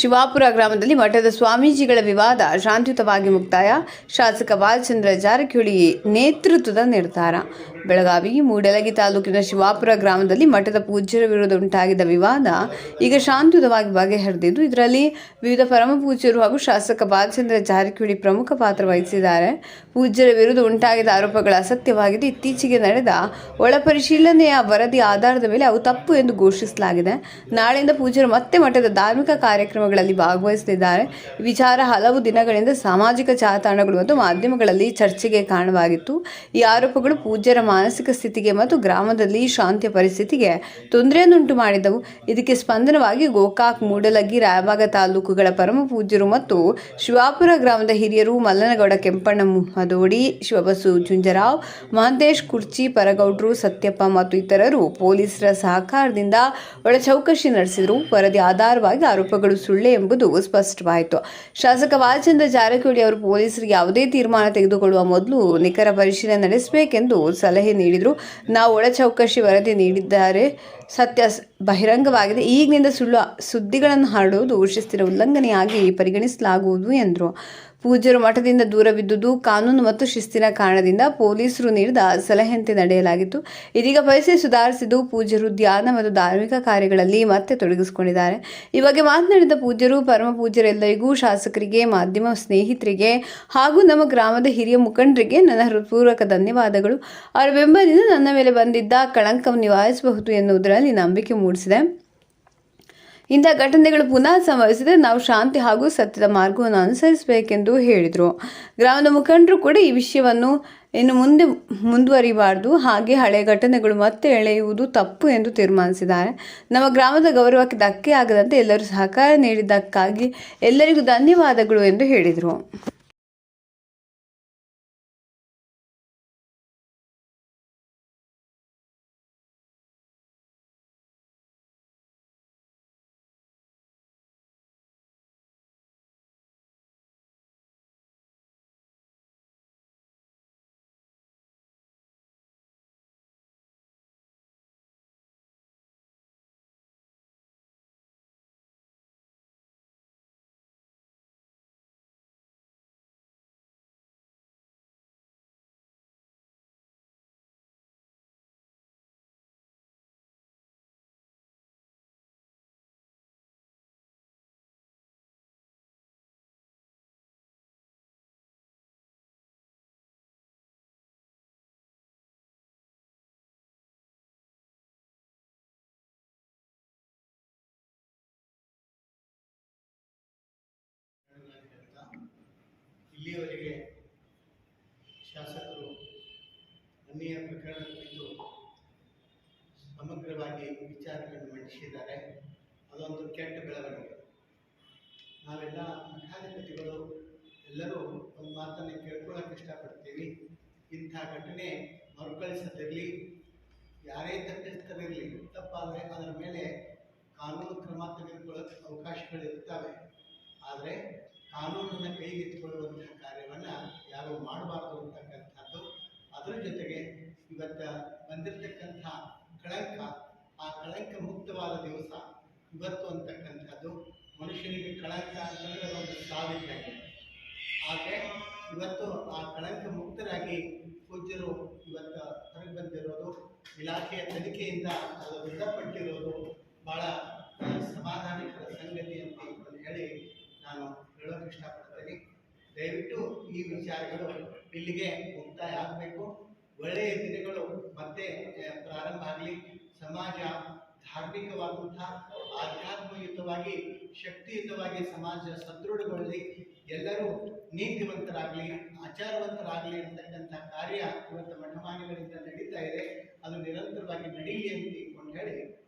ಶಿವಾಪುರ ಗ್ರಾಮದಲ್ಲಿ ಮಠದ ಸ್ವಾಮೀಜಿಗಳ ವಿವಾದ ಶಾಂತಿಯುತವಾಗಿ ಮುಕ್ತಾಯ. ಶಾಸಕ ಬಾಲಚಂದ್ರ ಜಾರಕಿಹೊಳಿ ನೇತೃತ್ವದ ನಿರ್ಧಾರ. ಬೆಳಗಾವಿ, ಮೂಡಲಗಿ ತಾಲೂಕಿನ ಶಿವಾಪುರ ಗ್ರಾಮದಲ್ಲಿ ಮಠದ ಪೂಜ್ಯರ ವಿರುದ್ಧ ಉಂಟಾಗಿದ್ದ ವಿವಾದ ಈಗ ಶಾಂತಿಯುತವಾಗಿ ಬಗೆಹರಿದಿದ್ದು, ಇದರಲ್ಲಿ ವಿವಿಧ ಪರಮ ಪೂಜ್ಯರು ಹಾಗೂ ಶಾಸಕ ಬಾಲಚಂದ್ರ ಜಾರಕಿಹೊಳಿ ಪ್ರಮುಖ ಪಾತ್ರ ವಹಿಸಿದ್ದಾರೆ. ಪೂಜ್ಯರ ವಿರುದ್ಧ ಉಂಟಾಗಿದ್ದ ಆರೋಪಗಳು ಅಸತ್ಯವಾಗಿದ್ದು, ಇತ್ತೀಚೆಗೆ ನಡೆದ ಒಳಪರಿಶೀಲನೆಯ ವರದಿ ಆಧಾರದ ಮೇಲೆ ಅವು ತಪ್ಪು ಎಂದು ಘೋಷಿಸಲಾಗಿದೆ. ನಾಳೆಯಿಂದ ಪೂಜ್ಯರು ಮತ್ತೆ ಮಠದ ಧಾರ್ಮಿಕ ಕಾರ್ಯಕ್ರಮಗಳಲ್ಲಿ ಭಾಗವಹಿಸಲಿದ್ದಾರೆ ವಿಚಾರ ಹಲವು ದಿನಗಳಿಂದ ಸಾಮಾಜಿಕ ಜಾಲತಾಣಗಳು ಮತ್ತು ಮಾಧ್ಯಮಗಳಲ್ಲಿ ಚರ್ಚೆಗೆ ಕಾರಣವಾಗಿತ್ತು. ಈ ಆರೋಪಗಳು ಪೂಜ್ಯರ ಮಾನಸಿಕ ಸ್ಥಿತಿಗೆ ಮತ್ತು ಗ್ರಾಮದಲ್ಲಿ ಶಾಂತಿಯ ಪರಿಸ್ಥಿತಿಗೆ ತೊಂದರೆಯನ್ನುಂಟು ಮಾಡಿದವು. ಇದಕ್ಕೆ ಸ್ಪಂದನವಾಗಿ ಗೋಕಾಕ್, ಮೂಡಲಗಿ ರಾಯಬಾಗ ತಾಲೂಕುಗಳ ಪರಮ ಪೂಜ್ಯರು ಮತ್ತು ಶಿವಾಪುರ ಗ್ರಾಮದ ಹಿರಿಯರು ಮಲ್ಲನಗೌಡ, ಕೆಂಪಣ್ಣ ಮದೋಡಿ ಶಿವಬಸು ಜುಂಜರಾವ್, ಮಹಂತೇಶ್, ಕುರ್ಚಿ, ಪರಗೌಡ್ರು, ಸತ್ಯಪ್ಪ ಮತ್ತು ಇತರರು ಪೊಲೀಸರ ಸಹಕಾರದಿಂದ ಒಳ ಚೌಕಶಿ ನಡೆಸಿದರು. ವರದಿ ಆಧಾರವಾಗಿ ಆರೋಪಗಳು ಸುಳ್ಳೆ ಎಂಬುದು ಸ್ಪಷ್ಟವಾಯಿತು. ಶಾಸಕ ಬಾಲಚಂದ್ರ ಜಾರಕಿಹೊಳಿ ಅವರು ಪೊಲೀಸರಿಗೆ ಯಾವುದೇ ತೀರ್ಮಾನ ತೆಗೆದುಕೊಳ್ಳುವ ಮೊದಲು ನಿಖರ ಪರಿಶೀಲನೆ ನಡೆಸಬೇಕೆಂದು ಸಲಹೆ ನೀಡಿದರು. ನಾವು ಒಳ ಚೌಕಶಿ ವರದಿ ನೀಡಿದ್ದಾರೆ. ಸತ್ಯ ಬಹಿರಂಗವಾಗಿದೆ. ಈಗಿನಿಂದ ಸುಳ್ಳು, ಸುದ್ದಿಗಳನ್ನು ಹರಡುವುದು ಶಿಸ್ತಿನ ಉಲ್ಲಂಘನೆಯಾಗಿ ಪರಿಗಣಿಸಲಾಗುವುದು ಎಂದರು. ಪೂಜ್ಯರು ಮಠದಿಂದ ದೂರವಿದ್ದುದು ಕಾನೂನು ಮತ್ತು ಶಿಸ್ತಿನ ಕಾರಣದಿಂದ ಪೊಲೀಸರು ನೀಡಿದ ಸಲಹೆಯಂತೆ ನಡೆಯಲಾಗಿತ್ತು. ಇದೀಗ ಪರಿಸ್ಥಿತಿ ಸುಧಾರಿಸಿದ್ದು, ಪೂಜ್ಯರು ಧ್ಯಾನ ಮತ್ತು ಧಾರ್ಮಿಕ ಕಾರ್ಯಗಳಲ್ಲಿ ಮತ್ತೆ ತೊಡಗಿಸಿಕೊಂಡಿದ್ದಾರೆ. ಈ ಬಗ್ಗೆ ಮಾತನಾಡಿದ ಪೂಜ್ಯರು, ಪರಮ ಪೂಜ್ಯರೆಲ್ಲರಿಗೂ ಶಾಸಕರಿಗೆ, ಮಾಧ್ಯಮ ಸ್ನೇಹಿತರಿಗೆ ಹಾಗೂ ನಮ್ಮ ಗ್ರಾಮದ ಹಿರಿಯ ಮುಖಂಡರಿಗೆ ನನ್ನ ಹೃತ್ಪೂರ್ವಕ ಧನ್ಯವಾದಗಳು. ಅವರ ಬೆಂಬಲದಿಂದ ನನ್ನ ಮೇಲೆ ಬಂದಿದ್ದ ಕಳಂಕವನ್ನು ನಿವಾರಿಸಬಹುದು ಎನ್ನುವುದರಲ್ಲಿ ನಂಬಿಕೆ ಮೂಡಿಸಿದೆ. ಇಂಥ ಘಟನೆಗಳು ಪುನಃ ಸಂಭವಿಸಿದರೆ ನಾವು ಶಾಂತಿ ಹಾಗೂ ಸತ್ಯದ ಮಾರ್ಗವನ್ನು ಅನುಸರಿಸಬೇಕೆಂದು ಹೇಳಿದರು. ಗ್ರಾಮದ ಮುಖಂಡರು ಕೂಡ ಈ ವಿಷಯವನ್ನು ಇನ್ನು ಮುಂದೆ ಮುಂದುವರಿಬಾರದು. ಹಾಗೆ ಹಳೆಯ ಘಟನೆಗಳು ಮತ್ತೆ ಎಳೆಯುವುದು ತಪ್ಪು ಎಂದು ತೀರ್ಮಾನಿಸಿದ್ದಾರೆ. ನಮ್ಮ ಗ್ರಾಮದ ಗೌರವಕ್ಕೆ ಧಕ್ಕೆ ಆಗದಂತೆ ಎಲ್ಲರೂ ಸಹಕಾರ ನೀಡಿದ್ದಕ್ಕಾಗಿ ಎಲ್ಲರಿಗೂ ಧನ್ಯವಾದಗಳು ಎಂದು ಹೇಳಿದರು. ಇಲ್ಲಿಯವರೆಗೆ ಶಾಸಕರು ಅನ್ಯ ಪ್ರಕರಣ ಕುರಿತು ಸಮಗ್ರವಾಗಿ ವಿಚಾರಗಳನ್ನು ಮಂಡಿಸಿದ್ದಾರೆ. ಅದೊಂದು ಕೆಟ್ಟ ಬೆಳವಣಿಗೆ. ನಾವೆಲ್ಲ ಮಠಾಧಿಪತಿಗಳು ಎಲ್ಲರೂ ಒಂದು ಮಾತನ್ನು ಕೇಳ್ಕೊಳ್ಳೋಕೆ ಇಷ್ಟಪಡ್ತೀವಿ. ಇಂಥ ಘಟನೆ ಮರುಕಳಿಸದಿರಲಿ, ಯಾರೇ ತಪ್ಪಿಸ್ತರಿರಲಿ, ತಪ್ಪಾದರೆ ಅದರ ಮೇಲೆ ಕಾನೂನು ಕ್ರಮ ತೆಗೆದುಕೊಳ್ಳೋಕೆ ಅವಕಾಶಗಳಿರ್ತವೆ ಆದರೆ ಕಾನೂನನ್ನು ಕೈಗೆತ್ತಿಕೊಳ್ಳುವಂತಹ ಕಾರ್ಯವನ್ನು ಯಾರು ಮಾಡಬಾರ್ದು ಅಂತಕ್ಕಂಥದ್ದು ಅದರ ಜೊತೆಗೆ ಇವತ್ತು ಬಂದಿರತಕ್ಕಂಥ ಕಳಂಕ, ಆ ಕಳಂಕ ಮುಕ್ತವಾದ ದಿವಸ ಇವತ್ತು ಅಂತಕ್ಕಂಥದ್ದು. ಮನುಷ್ಯನಿಗೆ ಕಳಂಕ ಅಂತಂದ್ರೆ ಒಂದು ಸಾವಿದ್ದಾಗಿದೆ ಆದರೆ ಇವತ್ತು ಆ ಕಳಂಕ ಮುಕ್ತರಾಗಿ ಪೂಜ್ಯರು ಇವತ್ತು ಹೊರಗೆ ಬಂದಿರೋದು, ಇಲಾಖೆಯ ತನಿಖೆಯಿಂದ ಅದು ದೃಢಪಟ್ಟಿರೋದು ಭಾಳ ಸಮಾಧಾನಿಕ ಸಂಗತಿ ಅಂತ ಹೇಳಿ ನಾನು ಹೇಳೋಕೆ ಇಷ್ಟಪಡ್ತೀನಿ. ದಯವಿಟ್ಟು ಈ ವಿಚಾರಗಳು ಇಲ್ಲಿಗೆ ಮುಕ್ತಾಯ ಆಗಬೇಕು. ಒಳ್ಳೆಯ ದಿನಗಳು ಮತ್ತೆ ಪ್ರಾರಂಭ ಆಗಲಿ. ಸಮಾಜ ಧಾರ್ಮಿಕವಾದಂತಹ ಆಧ್ಯಾತ್ಮಯುತವಾಗಿ, ಶಕ್ತಿಯುತವಾಗಿ ಸಮಾಜ ಸದೃಢಗೊಳ್ಳಲಿ ಎಲ್ಲರೂ ನೀತಿವಂತರಾಗಲಿ, ಆಚಾರವಂತರಾಗಲಿ ಅಂತಕ್ಕಂಥ ಕಾರ್ಯ ಇವತ್ತು ಮಠಮಾನಿಗಳಿಂದ ನಡೀತಾ ಇದೆ. ಅದು ನಿರಂತರವಾಗಿ ನಡೀಲಿ ಅಂತ ಹೇಳಿ